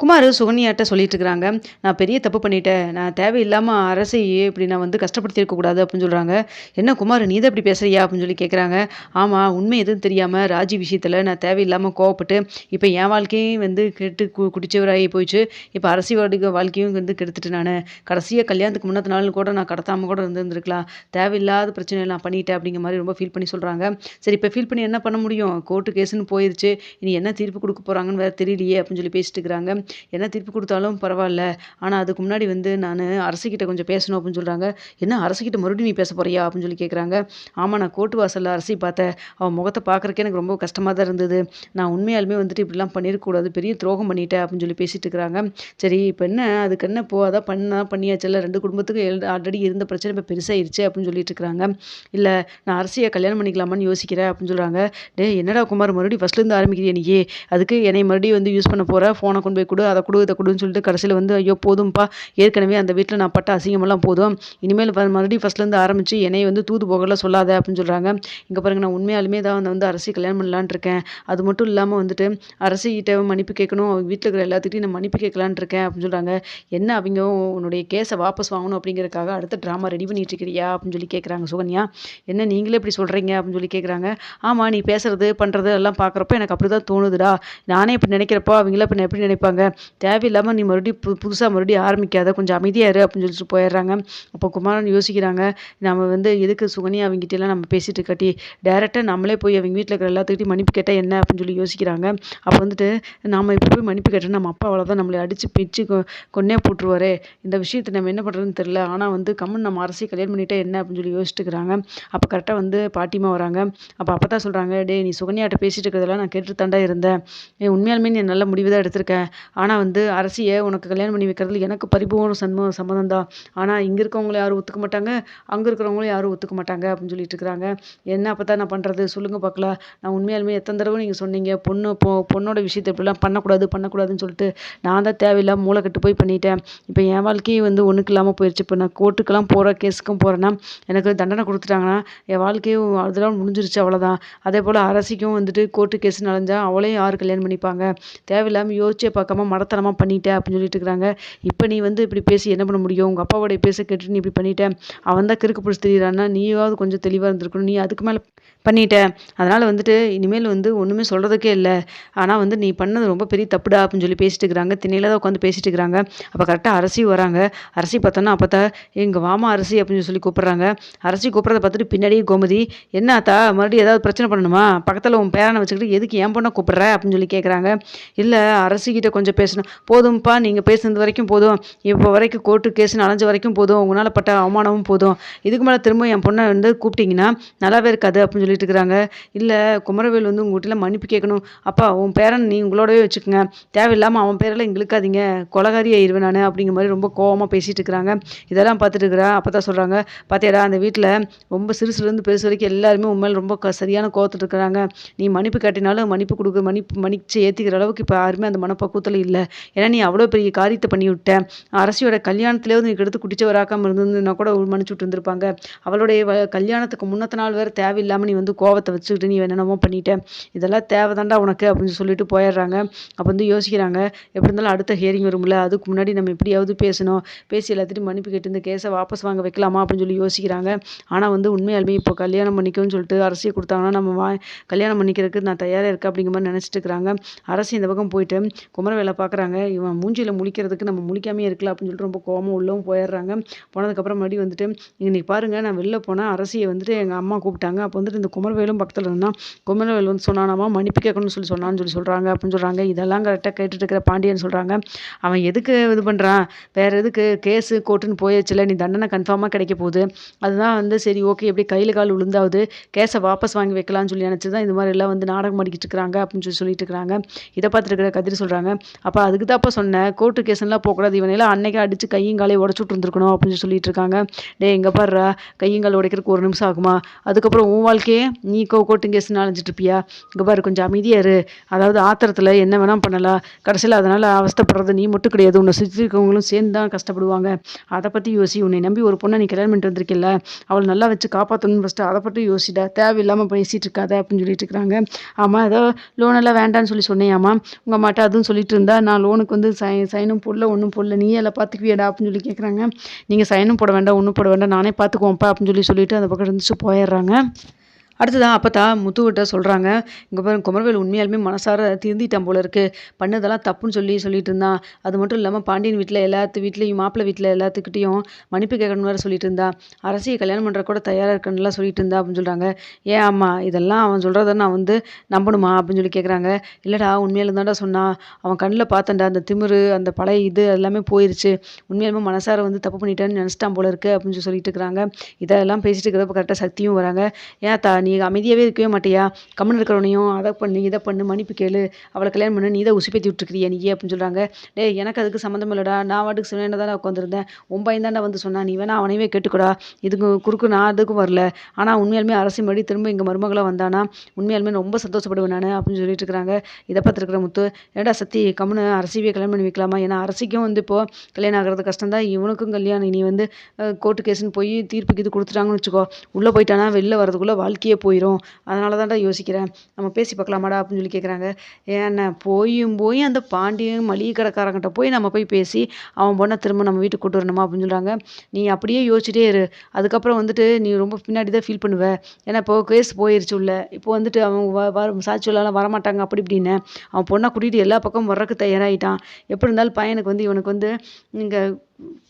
குமார் சுகன்யாட்ட சொல்லிட்டு இருக்கிறாங்க நான் பெரிய தப்பு பண்ணிட்டேன். நான் தேவையில்லாமல் அரசையே இப்படி நான் வந்து கஷ்டப்படுத்தியிருக்க கூடாது அப்படின்னு சொல்கிறாங்க என்ன குமார் நீ தான் இப்படி பேசுறியா? அப்படின்னு சொல்லி கேட்குறாங்க ஆமாம் உண்மை எதுவும் தெரியாமல் ராஜி விஷயத்தில் நான் தேவையில்லாமல் கோவப்பட்டு இப்போ என் வாழ்க்கையும் வந்து கெட்டு கு குடிச்சவராகி போயிடுச்சு. இப்போ அரசி வாழ்க்கை வாழ்க்கையும் வந்து கெடுத்துட்டு நான். கடைசியாக கல்யாணத்துக்கு முன்னத்து நாள் கூட நான் கடத்தாமல் கூட இருந்திருந்துருக்கலாம். தேவையில்லாத பிரச்சனை நான் பண்ணிட்டேன் அப்படிங்கிற மாதிரி ரொம்ப ஃபீல் பண்ணி சொல்கிறாங்க சரி இப்போ ஃபீல் பண்ணி என்ன பண்ண முடியும்? கோர்ட்டு கேஸுன்னு போயிடுச்சு இனி என்ன தீர்ப்பு கொடுக்க போகிறாங்கன்னு வேறு தெரியலையே அப்படின்னு சொல்லி பேசிட்டு இருக்கிறாங்க. என்ன திருப்பி கொடுத்தாலும் பரவாயில்ல. ஆனால் அதுக்கு முன்னாடி வந்து நான் அரசுக்கிட்ட கொஞ்சம் பேசணும் அப்படின்னு சொல்கிறாங்க என்ன அரசுக்கிட்ட மறுபடியும் நீ பேச போறியா அப்படின்னு சொல்லி கேட்குறாங்க ஆமாம் நான் கோட்டு வாசலில் அரசி பார்த்தேன். அவன் முகத்தை பார்க்குறக்கே எனக்கு ரொம்ப கஷ்டமாக தான் இருந்தது. நான் உண்மையாலுமே வந்துட்டு இப்படிலாம் பண்ணியிருக்கக்கூடாது பெரிய துரோகம் பண்ணிட்டேன் அப்படின்னு சொல்லி பேசிட்டு இருக்கிறாங்க. சரி இப்போ என்ன? அதுக்கு என்ன போ? அதான் பண்ணா பண்ணியாச்சல்ல. ரெண்டு குடும்பத்துக்கு ஆல்ரெடி இருந்த பிரச்சனை இப்போ பெருசாகிருச்சு அப்படின்னு சொல்லிட்டு இருக்கிறாங்க. இல்லை நான் அரசியை கல்யாணம் பண்ணிக்கலாமான்னு யோசிக்கிறேன் அப்படின்னு சொல்கிறாங்க டே என்னடா குமார் மறுபடியும் ஃபஸ்ட்லேருந்து ஆரம்பிக்கிறியா நீ அதுக்கு என்னை மறுபடியும் வந்து யூஸ் பண்ண போகிற ஃபோனை கொண்டு போய் கொடு அதை கொடு இதை கொடுன்னு சொல்லிட்டு கடைசியில் வந்து ஐயோ போதும்ப்பா ஏற்கனவே அந்த வீட்டில் நான் பட்ட அசிங்கமெல்லாம் போதும். இனிமேல் மறுபடியும் ஃபஸ்ட்லேருந்து ஆரம்பித்து என்னை வந்து தூது போகல சொல்லாத அப்படின்னு சொல்கிறாங்க இங்கே பாருங்க நான் உண்மையாலுமே தான் வந்து அரசி கல்யாணம் பண்ணலான்னு இருக்கேன். அது மட்டும் இல்லாமல் வந்துட்டு அரசிகிட்ட மன்னிப்பு கேட்கணும். அவங்க வீட்டில் இருக்கிற எல்லாத்துக்கிட்டையும் நான் மன்னிப்பு கேட்கலான்னு இருக்கேன் அப்படின்னு சொல்கிறாங்க என்ன அவங்க உன்னுடைய கேஸை வாபஸ் வாங்கணும் அப்படிங்கிறக்காக அடுத்த ட்ராமா ரெடி பண்ணிட்டு இருக்கிறியா அப்படின்னு சொல்லி கேட்குறாங்க சுகன்யா. என்ன நீங்களே இப்படி சொல்கிறீங்க அப்படின்னு சொல்லி கேட்குறாங்க ஆமாம் நீ பேசுறது பண்ணுறது எல்லாம் பார்க்குறப்ப எனக்கு அப்படி தான் தோணுதுடா. நானே இப்படி நினைக்கிறப்போ அவங்கள இப்போ எப்படி நினைப்பாங்க. தேவையில்லாமல் நீ மறுபடியும் பு புதுசாக மறுபடியும் ஆரம்பிக்காத கொஞ்சம் அமைதியாக இரு அப்படின்னு சொல்லிட்டு போயிடுறாங்க. அப்போ குமாரன் யோசிக்கிறாங்க நம்ம வந்து எதுக்கு சுகன்யா அவங்ககிட்டலாம் நம்ம பேசிட்டு கட்டி டேரெக்டாக நம்மளே போய் அவங்க வீட்டில் இருக்கிற எல்லாத்துக்கிட்டையும் மன்னிப்பு கேட்டால் என்ன அப்படின்னு சொல்லி யோசிக்கிறாங்க. அப்போ வந்துட்டு நாம் இப்போ போய் மன்னிப்பு கேட்டோம் நம்ம அப்பா அவ்வளோதான் நம்மளை அடித்து பிச்சு கொன்னே போட்டுருவாரே. இந்த விஷயத்தை நம்ம என்ன பண்ணுறதுன்னு தெரில ஆனால் வந்து கம்மன் நம்ம அரசியல் கல்யாணம் பண்ணிட்டா என்ன அப்படின்னு சொல்லி யோசிச்சுக்கிறாங்க அப்போ கரெக்டாக வந்து பாட்டிமா வராங்க. அப்போ அப்போ தான் சொல்கிறாங்க டேய் நீ சுகன்யாட்ட பேசிட்டு இருக்கிறதெல்லாம் நான் கேட்டுட்டு தாண்டா இருந்தேன் உண்மையாலுமே நீ நல்ல முடிவு தான் எடுத்திருக்கேன் ஆனால் வந்து அரசியை உனக்கு கல்யாணம் பண்ணி வைக்கிறதுல எனக்கு பரிபூர்ண சன்ம சம்மதம் தான் ஆனால் இங்கே இருக்கவங்கள யாரும் ஒத்துக்க மாட்டாங்க. அங்கே இருக்கிறவங்களும் யாரும் ஒத்துக்க மாட்டாங்க அப்படின்னு சொல்லிட்டு இருக்கிறாங்க. என்ன அப்போ தான் நான் பண்ணுறது சொல்லுங்கள் பார்க்கலாம் நான் உண்மையாலுமே எத்தனை தடவை நீங்கள் சொன்னீங்க? பொண்ணு பொ பொண்ணோட விஷயத்தை இப்படிலாம் பண்ணக்கூடாது பண்ணக்கூடாதுன்னு சொல்லிட்டு நான் தான் தேவையில்லாம மூளை கட்டு போய் பண்ணிட்டேன். இப்போ என் வாழ்க்கையே வந்து ஒன்றுக்கு இல்லாமல் போயிடுச்சு இப்போ நான் கோர்ட்டுக்கெல்லாம் போகிற கேஸுக்கும் போகிறேன்னா எனக்கு தண்டனை கொடுத்துட்டாங்கன்னா என் வாழ்க்கையும் அதெல்லாம் முடிஞ்சிருச்சு அவ்வளோதான் அதே போல் அரசிக்கும் வந்துட்டு கோர்ட்டு கேஸ் நடந்தா அவளையும் யார் கல்யாணம் பண்ணிப்பாங்க? தேவையில்லாமல் யோசிச்சே பார்க்காம மடத்தனமாக பண்ணிட்ட அப்படின்னு சொல்லிட்டு இருக்கிறாங்க. இப்போ நீ வந்து இப்படி பேசி என்ன பண்ண முடியும்? உங்கள் அப்பாவோடைய பேச கேட்டு நீ இப்படி பண்ணிட்டேன் அவன் தான் கிறுக்கு பிடிச்சி தெரியிறான்னா நீயாவது கொஞ்சம் தெளிவாக இருந்திருக்கணும். நீ அதுக்கு மேலே பண்ணிட்ட. அதனால் வந்துட்டு இனிமேல் வந்து ஒன்றுமே சொல்கிறதுக்கே இல்லை. ஆனால் வந்து நீ பண்ணது ரொம்ப பெரிய தப்புடா அப்படின்னு சொல்லி பேசிட்டு இருக்கிறாங்க. திண்ணையில் தான் உட்காந்து பேசிட்டு இருக்கிறாங்க. அப்போ கரெக்டாக அரசி வராங்க. அரசி பார்த்தோன்னா அப்போ தான் எங்க வாமா அரசி அப்படின்னு சொல்லி கூப்பிட்றாங்க. அரசி கூப்பிட்றத பார்த்துட்டு பின்னாடியே கோமதி என்னத்தா மறுபடியும் ஏதாவது பிரச்சனை பண்ணணுமா? பக்கத்தில் உன் பேரனை வச்சுக்கிட்டு எதுக்கு ஏன் பொண்ணை கூப்பிட்ற? அப்படின்னு சொல்லி கேட்குறாங்க இல்லை அரசிக்கிட்ட கொஞ்சம் பேசணும். போதும்ப்பா நீங்கள் பேசுனது வரைக்கும் போதும். இப்போ வரைக்கும் கோர்ட்டு கேஸ் அலைஞ்ச வரைக்கும் போதும். உங்களால் பட்ட அவமானமும் போதும். இதுக்கு மேலே திரும்ப என் பொண்ணை வந்து கூப்பிட்டீங்கன்னா நல்லாவே இருக்காது அப்படின்னு சொல்லிட்டு இருக்கிறாங்க. இல்லை குமரவேல் வந்து உங்கள் வீட்டில் மன்னிப்பு கேட்கணும். அப்பா உன் பேரன் நீ உங்களோடவே வச்சுக்கோங்க. தேவையில்லாமல் அவன் பேரெல்லாம் இழுக்காதீங்க. கொலகாரி ஆயிடுவேன் நான் அப்படிங்கிற மாதிரி ரொம்ப கோவமாக பேசிகிட்டு இருக்கிறாங்க. இதெல்லாம் பார்த்துட்டுருக்குறா அப்போ தான் சொல்கிறாங்க பார்த்தியாடா அந்த வீட்டில் ரொம்ப சிறுசுலேருந்து பெருசு வரைக்கும் எல்லாருமே உண்மையில் ரொம்ப க சரியான கோவத்துட்டு இருக்கிறாங்க. நீ மன்னிப்பு கேட்டினாலும் மன்னிப்பு கொடுக்க மன்னிப்பு மன்னிச்சு ஏற்றிக்கிற அளவுக்கு இப்போ யாருமே அந்த மனப்பக்குவத்தில் இல்லை. ஏன்னா நீ அவ்வளோ பெரிய காரியத்தை பண்ணி விட்ட அரசியோட கல்யாணத்துலேயாவது நீ எடுத்து குடிச்சவராக்காமல் இருந்ததுன்னா கூட மன்னிச்சு விட்டு இருந்திருப்பாங்க அவளுடைய கல்யாணத்துக்கு முன்னத்த நாள் வேறு தேவையில்லாமல் நீ வந்து கோவத்தை வச்சுக்கிட்டு நீ என்னென்னமோ பண்ணிட்ட. இதெல்லாம் தேவைதான்டா உனக்கு அப்படின்னு சொல்லிட்டு போயிடுறாங்க. அப்போ வந்து யோசிக்கிறாங்க. எப்படி இருந்தாலும் அடுத்த ஹியரிங் வரும்ல. அதுக்கு முன்னாடி நம்ம எப்படியாவது பேசணும். பேசி எல்லாத்திட்டையும் மன்னிப்பு கேட்டு இந்த கேஸை வாபஸ் வாங்க வைக்கலாமா அப்படின்னு சொல்லி யோசிக்கிறாங்க. ஆனால் வந்து உண்மையாலுமே இப்போ கல்யாணம் பண்ணிக்கோன்னு சொல்லிட்டு அரசியை கொடுத்தாங்கன்னா நம்ம வா கல்யாணம் பண்ணிக்கிறதுக்கு நான் தயாராக இருக்கேன் அப்படிங்கிற மாதிரி நினச்சிட்டு இருக்கிறாங்க. அரசு இந்த பக்கம் போயிட்டு குமரவேலை பார்க்குறாங்க. இவன் மூஞ்சியில் முழிக்கிறதுக்கு நம்ம முழிக்காமே இருக்கலாம் அப்படின்னு சொல்லிட்டு ரொம்ப கோபம் உள்ளவும் போயிடுறாங்க. போனதுக்கப்புறம் மறுபடியும் வந்துட்டு இன்னைக்கு பாருங்கள் நான் வெளில போனால் அரசியை வந்துட்டு எங்கள் அம்மா கூப்பிட்டாங்க. அப்போ வந்துட்டு இந்த குமரவேலும் பக்கத்தில் இருந்தால் குமரவேல் வந்து சொன்னானாமா மன்னிப்பு கேட்கணும்னு சொல்லி சொன்னான்னு சொல்லி சொல்கிறாங்க அப்படின்னு சொல்கிறாங்க இதெல்லாம் கரெக்டாக கேட்டுட்டு இருக்கிற பாண்டியன் சொல்கிறாங்க அவன் எதுக்கு இது பண்ணுறான் வேறு எதுக்கு? கேஸு கோர்ட்டுன்னு போயாச்சுல நீ தண்டனை கன்ஃபார்மாக கிடைக்க போகுது. அதுதான் வந்து சரி ஓகே எப்படி கையில் கால் விழுந்தாவது கேஸை வாபஸ் வாங்கி வைக்கலாம்னு சொல்லி நினச்சி தான் இது மாதிரி எல்லாம் வந்து நாடகம் அடிக்கிட்டு இருக்கிறாங்க அப்படின்னு சொல்லி சொல்லிட்டு இருக்கிறாங்க. இதை பார்த்துருக்கிற கதிரி கதிர் சொல்கிறாங்க அப்போ அதுக்கு தான்ப்பா சொன்னேன் கோர்ட்டு கேஸ்லாம் போகக்கூடாது இவனையெல்லாம் அன்னைக்கு அடித்து கையும் காலையும் உடச்சுட்டு விட்டுருந்துருக்கணும் அப்படின்னு சொல்லிட்டு இருக்காங்க. டேய் எங்கே பாடுற கையும் கால் உடைக்கிறதுக்கு ஒரு நிமிஷம் ஆகுமா? அதுக்கப்புறம் உன் வாழ்க்கையே நீ கோ கோர்ட்டு கேஸ் அலைஞ்சிட்டு இருப்பியா? இங்கே பாரு கொஞ்சம் அமைதியாக இரு. அதாவது ஆத்திரத்தில் என்ன வேணால் பண்ணலாம். கடைசியில் அதனால் அவஸ்தப்படுறது நீ மட்டும் கிடையாது. உன்னை சுற்றி இருக்கவங்களும் சேர்ந்து தான் கஷ்டப்படுவாங்க. அதை பற்றி யோசி. உன்னை நம்பி ஒரு பொண்ணை நீ கல்யாணம் பண்ணிட்டு வந்திருக்கில்ல அவளை நல்லா வச்சு காப்பாற்றணும்னு ஃபஸ்ட்டு அதை பற்றி யோசிடா. தேவையில்லாமல் பேசிகிட்டு இருக்காத அப்படின்னு சொல்லிட்டு இருக்கிறாங்க ஆமாம் ஏதோ லோன் எல்லாம் வேண்டான்னு சொல்லி சொன்னியாமா? உங்கள் அம்மாட்ட அதுவும் சொல்லிட்டு இருந்தா இந்தா நான் லோனுக்கு வந்து சை சைனும் போடல ஒன்றும் போடல. நீயே எல்லாம் பார்த்துக்குவியாடா அப்படின்னு சொல்லி கேட்குறாங்க நீங்கள் சைனும் போட வேண்டாம் ஒன்றும் போட வேண்டாம் நானே பார்த்துக்குவோம்ப்பா அப்படின்னு சொல்லி சொல்லிட்டு அந்த பக்கம் இருந்துச்சு போயிடுறாங்க. அடுத்ததான் அப்பத்தா முத்துக்கிட்ட சொல்கிறாங்க இங்கே பாருங்க குமரவேல் உண்மையாலுமே மனசார திருந்திட்டான் போல இருக்கு. பண்ணதெல்லாம் தப்புன்னு சொல்லி சொல்லிட்டு இருந்தான் அது மட்டும் இல்லாமல் பாண்டியன் வீட்டில் எல்லாத்து வீட்லேயும் மாப்பிள்ளை வீட்டில் எல்லாத்துக்கிட்டையும் மன்னிப்பு கேட்கணும் வேறு சொல்லிட்டு இருந்தா. அரசியை கல்யாணம் பண்ணுற கூட தயாராக இருக்கணும்லாம் சொல்லிட்டு இருந்தா அப்படின்னு சொல்கிறாங்க ஏன் ஆமாம் இதெல்லாம் அவன் சொல்கிறத நான் வந்து நம்பணுமா? அப்படின்னு சொல்லி கேட்குறாங்க இல்லைடா உண்மையில தான்டா சொன்னான் அவன் கண்ணில் பார்த்தேன்டா அந்த திமிரு அந்த பழைய இது எல்லாமே போயிருச்சு. உண்மையாலுமே மனசார வந்து தப்பு பண்ணிட்டேன்னு நினச்சிட்டான் போல இருக்கு அப்படின்னு சொல்லி சொல்லிட்டு இருக்கிறாங்க. இதெல்லாம் பேசிட்டு இருக்கிறப்ப கரெக்டாக சக்தியும் வராங்க. ஏன் தா நீ நீ அமைதியாகவே இருக்கவே மாட்டியா? கம்முன்னு இருக்கிறவனையும் அதை பண்ணு இதை பண்ணு மன்னிப்பு கேளு. அவளை கல்யாணம் பண்ணு நீ தான் உசுப்பேத்தி விட்டுருக்கிறியா நீ அப்படின்னு சொல்கிறாங்க டேய் எனக்கு அதுக்கு சம்மந்தம் இல்லைடா. நான் வாட்டுக்கு சிவனேன்னு தான் உட்காந்துருந்தேன் உன் பையன் தாண்டா வந்து சொன்னா நீ வேணா அவனையுமே கேட்டுக்கூடா. இதுக்கு குறுக்கு நான் அதுக்கும் வரல. ஆனால் உண்மையாலுமே அரசு மறுபடி திரும்ப எங்கள் மருமகளாக வந்தானா? உண்மையாலுமே ரொம்ப சந்தோஷப்படுவேன் நான் அப்படின்னு சொல்லிட்டு இருக்கிறாங்க. இதை பார்த்துருக்குற முத்து ஏடா சத்தி கம்முன்னு அரசியவே கல்யாணம் பண்ணி வைக்கலாமா? ஏன்னா அரசிக்கும் வந்து இப்போ கல்யாணம் ஆகிறது கஷ்டம் தான் இவனுக்கும் கல்யாணம். நீ வந்து கோர்ட்டு கேஸுன்னு போய் தீர்ப்புக்கு இது கொடுத்துட்டாங்கன்னு வச்சுக்கோ. உள்ளே போயிட்டானா? வெளில வரதுக்குள்ளே வாழ்க்கையே போயிடும் அதனால தான்டா யோசிக்கிறேன். நம்ம பேசி பார்க்கலாமாடா அப்படின்னு சொல்லி கேட்குறாங்க ஏன்னா போயும் போய் அந்த பாண்டியன் மளிகை கடைக்காரங்கிட்ட போய் நம்ம போய் பேசி அவன் பொண்ணை திரும்ப நம்ம வீட்டுக்கு கூட்டு வரணுமா அப்படின்னு சொல்கிறாங்க நீ அப்படியே யோசிச்சிட்டே இரு. அதுக்கப்புறம் வந்துட்டு நீ ரொம்ப பின்னாடி தான் ஃபீல் பண்ணுவ. ஏன்னா இப்போ கேஸ் போயிருச்சு உள்ள. இப்போ வந்துட்டு அவன் வ வர சாட்சி சொல்லலாம் வரமாட்டாங்க அப்படி இப்படின்னு. அவன் பொண்ணை கூட்டிகிட்டு எல்லா பக்கமும் வர்றதுக்கு தயாராகிட்டான் எப்படி இருந்தாலும் பையனுக்கு வந்து இவனுக்கு வந்து இங்கே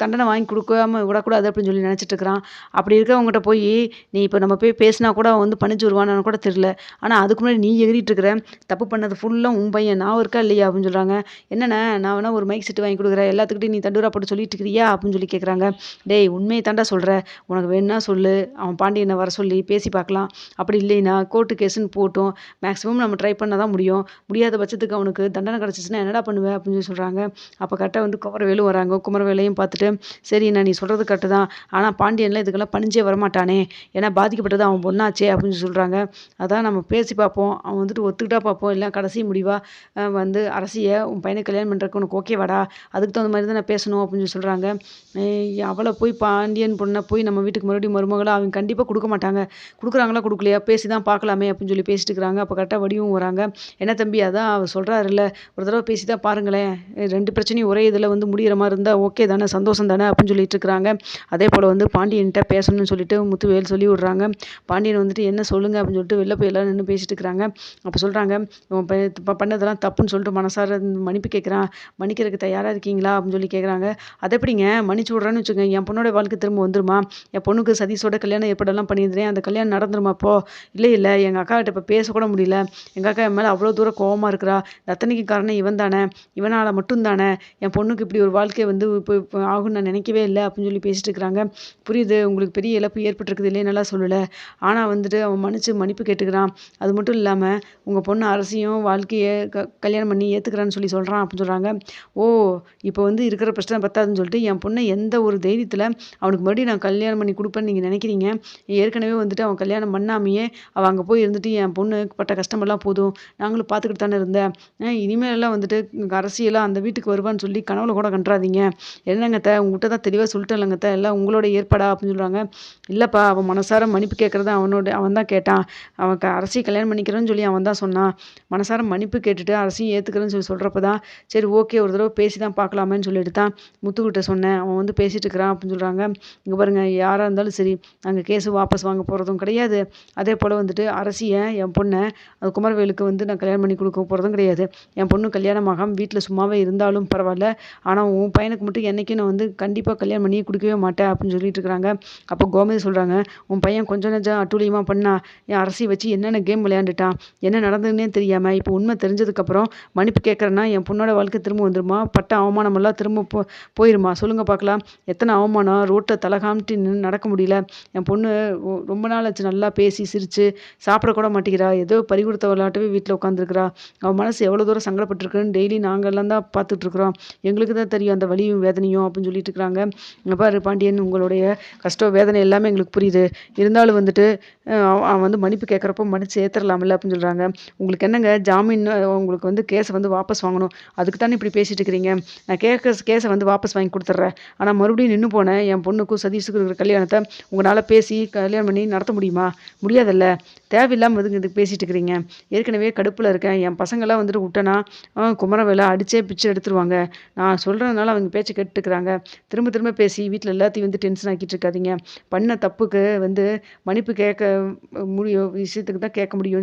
தண்டனை வாங்கி கொடுக்காம விடக்கூடாது அப்படின்னு சொல்லி நினச்சிட்டு இருக்கிறான் அப்படி இருக்கிறவங்ககிட்ட போய் நீ இப்போ நம்ம போய் பேசினா கூட அவன் வந்து பணிஞ்சு வருவான்னு கூட தெரில ஆனால் அதுக்கு முன்னாடி நீ எகிரிட்டு இருக்கிற தப்பு பண்ணது ஃபுல்லாக உன் பையன் நான் இருக்கா இல்லையா? அப்படின்னு சொல்கிறாங்க என்னென்ன நான் வேணா ஒரு மைக் செட்டு வாங்கி கொடுக்குறேன். எல்லாத்துக்கிட்டையும் நீ தண்டூரா போட்டு சொல்லிட்டு இருக்கிறியா? அப்படின்னு சொல்லி கேட்குறாங்க டேய் உண்மையை தாண்டா சொல்கிற உனக்கு வேணும்னா சொல்லு. அவன் பாண்டியனை வர சொல்லி பேசி பார்க்கலாம். அப்படி இல்லைன்னா கோர்ட்டு கேஸுன்னு போட்டும். மேக்ஸிமம் நம்ம ட்ரை பண்ண தான் முடியும். முடியாத பட்சத்துக்கு அவனுக்கு தண்டனை கிடச்சிச்சின்னா என்னடா பண்ணுவேன் அப்படின்னு சொல்லி சொல்கிறாங்க அப்போ கரெக்டாக வந்து குமரவேலும் வராங்க. குமரவேலையும் பார்த்துட்டு சரி நான் நீ சொல்கிறது கரெக்டு தான். ஆனால் பாண்டியன்லாம் இதுக்கெல்லாம் பணிஞ்சே வரமாட்டானே. ஏன்னா பாதிக்கப்பட்டது அவன் பொண்ணாச்சே அப்படின்னு சொல்கிறாங்க அதான் நம்ம பேசி பார்ப்போம். அவன் வந்துட்டு ஒத்துக்கிட்டா பார்ப்போம். இல்லை கடைசி முடிவாக வந்து அரசியை உன் பையனை கல்யாணம் பண்ணுறதுக்கு உனக்கு ஓகேவாடா அதுக்கு தகுந்த மாதிரி தான் நான் பேசணும் அப்படின்னு சொல்கிறாங்க அவளை போய் பாண்டியன் பொண்ணை போய் நம்ம வீட்டுக்கு மறுபடியும் மருமகளாக அவங்க கண்டிப்பாக கொடுக்க மாட்டாங்க. கொடுக்குறாங்களா கொடுக்கலையா? பேசி தான் பார்க்கலாமே அப்படின்னு சொல்லி பேசிட்டு இருக்கிறாங்க. அப்போ கரெக்டாக வடிவும் வராங்க. என்ன தம்பி அதான் அவர் சொல்கிறாருல்ல ஒரு தடவை பேசி தான் பாருங்களேன். ரெண்டு பிரச்சனையும் ஒரே இதில் வந்து முடிகிற மாதிரி இருந்தால் ஓகே தானே? சந்தோஷம் தானே அப்படின்னு சொல்லிட்டு இருக்கிறாங்க. அதே போல் வந்து பாண்டியன்கிட்ட பேசணும்னு சொல்லிட்டு முத்துவேல் சொல்லி விட்றாங்க பாண்டியன் வந்துட்டு என்ன சொல்லுங்க? அப்படின்னு சொல்லிட்டு வெளில போய் எல்லாரும் நின்று பேசிட்டு இருக்கிறாங்க. அப்போ சொல்கிறாங்க இவன் பண்ணதெல்லாம் தப்புன்னு சொல்லிட்டு மனசார மன்னிப்பு கேட்குறான். மன்னிக்கிறதுக்கு தயாராக இருக்கீங்களா? அப்படின்னு சொல்லி கேட்குறாங்க. அதை எப்படிங்க? மன்னிச்சு விட்றேன்னு வச்சுக்கோங்க. என் பொண்ணோட வாழ்க்கை திரும்ப வந்துருமா? என் பொண்ணுக்கு சதீஷோட கல்யாணம் ஏற்பாடெல்லாம் பண்ணியிருந்தேன்? அந்த கல்யாணம் நடந்துருமா அப்போ? இல்லை இல்லை. எங்கள் அக்கா கிட்ட இப்போ பேசக்கூட முடியல. எங்கள் அக்கா என் மேலே அவ்வளோ தூரம் கோவமாக இருக்கிறா. அத்தனைக்கு காரணம் இவன் தானே. இவனால் மட்டும் தானே. என் பொண்ணுக்கு இப்படி ஒரு வாழ்க்கை வந்து இப்போ ஆகும்னு நான் நினைக்கவே இல்லை அப்படின்னு சொல்லி பேசிட்டு இருக்கிறாங்க புரியுது உங்களுக்கு பெரிய இழப்பு ஏற்பட்டிருக்குது இல்லைன்னு சொல்லலை. ஆனால் வந்துட்டு அவன் மன்னிச்சு மன்னிப்பு கேட்டுக்கிறான். அது மட்டும் இல்லாமல் உங்கள் பொண்ணு அரசியும் வாழ்க்கையை க கல்யாணம் பண்ணி ஏற்றுக்கிறான்னு சொல்லி சொல்கிறான் அப்படின்னு சொல்கிறாங்க ஓ இப்போ வந்து இருக்கிற பிரச்சனை பத்தாதுன்னு சொல்லிட்டு என் பொண்ணை எந்த ஒரு தைரியத்தில் அவனுக்கு மறுபடியும் நான் கல்யாணம் பண்ணி கொடுப்பேன்னு நீங்கள் நினைக்கிறீங்க? ஏற்கனவே வந்துட்டு அவன் கல்யாணம் பண்ணாமையே அவள் அங்கே போய் இருந்துட்டு என் பொண்ணு பட்ட கஷ்டமெல்லாம் போதும். நாங்களும் பார்த்துக்கிட்டு தானே இருந்தேன். இனிமேலாம் வந்துட்டு அரசியெல்லாம் அந்த வீட்டுக்கு வருவான்னு சொல்லி கனவுல கூட கண்டுறாதீங்க. என்ன த உங்கள்கிட்ட தான் தெளிவாக சொல்லிட்டேன் இல்லைங்க எல்லாம் உங்களோட ஏற்பாடா அப்படின்னு சொல்கிறாங்க இல்லைப்பா அவன் மனசார மன்னிப்பு கேட்குறத அவனோட அவன் தான் கேட்டான். அவன் அரசியை கல்யாணம் பண்ணிக்கிறேன்னு சொல்லி அவன் தான் சொன்னான். மனசார மன்னிப்பு கேட்டுட்டு அரசியும் ஏற்றுக்கிறேன்னு சொல்லி சொல்கிறப்ப தான் சரி ஓகே ஒரு தடவை பேசி தான் பார்க்கலாமேன்னு சொல்லிட்டு தான் முத்துக்கிட்ட சொன்னேன். அவன் வந்து பேசிகிட்டு இருக்கிறான் அப்படின்னு சொல்கிறாங்க இங்கே பாருங்கள் யாராக இருந்தாலும் சரி நாங்கள் கேஸு வாபஸ் வாங்க போகிறதும் கிடையாது. அதே போல் வந்துட்டு அரசியை என் பொண்ணை அது குமரவேலுக்கு வந்து நான் கல்யாணம் பண்ணி கொடுக்க போகிறதும் கிடையாது. என் பொண்ணு கல்யாணம் ஆகாமல் வீட்டில் சும்மாவே இருந்தாலும் பரவாயில்ல. ஆனால் உன் பையனுக்கு மட்டும் என்னைக்கு வரைக்கும் நான் வந்து கண்டிப்பாக கல்யாணம் பண்ணி கொடுக்கவே மாட்டேன் அப்படின்னு சொல்லிட்டு இருக்கிறாங்க. அப்போ கோமதி சொல்கிறாங்க உன் பையன் கொஞ்சம் நஞ்சம் அட்டூழியமாக பண்ணா என் அரசி வச்சு என்னென்ன கேம் விளையாண்டுட்டான் என்ன நடந்ததுன்னே தெரியாமல் இப்போ உண்மை தெரிஞ்சதுக்கப்புறம் மன்னிப்பு கேட்குறேன்னா என் பொண்ணோட வாழ்க்கை திரும்ப வந்துருமா? பட்ட அவமானமெல்லாம் திரும்ப போ போயிருமா? சொல்லுங்கள் பார்க்கலாம். எத்தனை அவமானம் ரோட்டை தலை காமிட்டு நின்று நடக்க முடியல. என் பொண்ணு ரொம்ப நாள் ஆச்சு நல்லா பேசி சிரித்து சாப்பிட கூட மாட்டேங்கிறா. ஏதோ பறி கொடுத்த விளையாட்டவே வீட்டில் உட்காந்துருக்குறா அவன் மனசு எவ்வளோ தூரம் சங்கடப்பட்டிருக்குன்னு டெய்லி நாங்கள்லாம் தான் பார்த்துட்ருக்குறோம் எங்களுக்கு தான் தெரியும் அந்த வலியும் வேதனையும். அப்படின்னு சொல்லிட்டு இருக்கிறாங்க பாரு பாண்டியன் உங்களுடைய கஷ்ட வேதனை எல்லாமே எங்களுக்கு புரியுது. இருந்தாலும் வந்துட்டு அவன் வந்து மன்னிப்பு கேட்குறப்போ மன்னிச்சு ஏற்றுடலாம்ல அப்படின்னு சொல்கிறாங்க உங்களுக்கு என்னங்க ஜாமீன் உங்களுக்கு வந்து கேஸை வந்து வாபஸ் வாங்கணும். அதுக்கு தானே இப்படி பேசிகிட்டு இருக்கிறீங்க. நான் கேட்க கேஸை வந்து வாபஸ் வாங்கி கொடுத்துட்றேன். ஆனால் மறுபடியும் நின்று போனேன் என் பொண்ணுக்கும் சதீஷுக்கும் இருக்கிற கல்யாணத்தை உங்களால் பேசி கல்யாணம் பண்ணி நடத்த முடியுமா? முடியாதல்ல. தேவையில்லாமல் எதுக்கு இதுக்கு பேசிகிட்டு இருக்கிறீங்க. ஏற்கனவே கடுப்பில் இருக்கேன். என் பசங்களாம் வந்துட்டு குமர குமரவேலை அடித்தே பிச்சு எடுத்துருவாங்க. நான் சொல்கிறதுனால அவங்க பேச்சை கேட்டுக்கிறாங்க திரும்ப திரும்ப பேசி வீட்டில் எல்லாத்தையும் வந்து டென்ஷன் ஆக்கிட்டு இருக்காதீங்க. பண்ண தப்புக்கு வந்து மன்னிப்பு கேட்க முடியும். விஷயத்துக்கு தான் கேட்க முடியும்.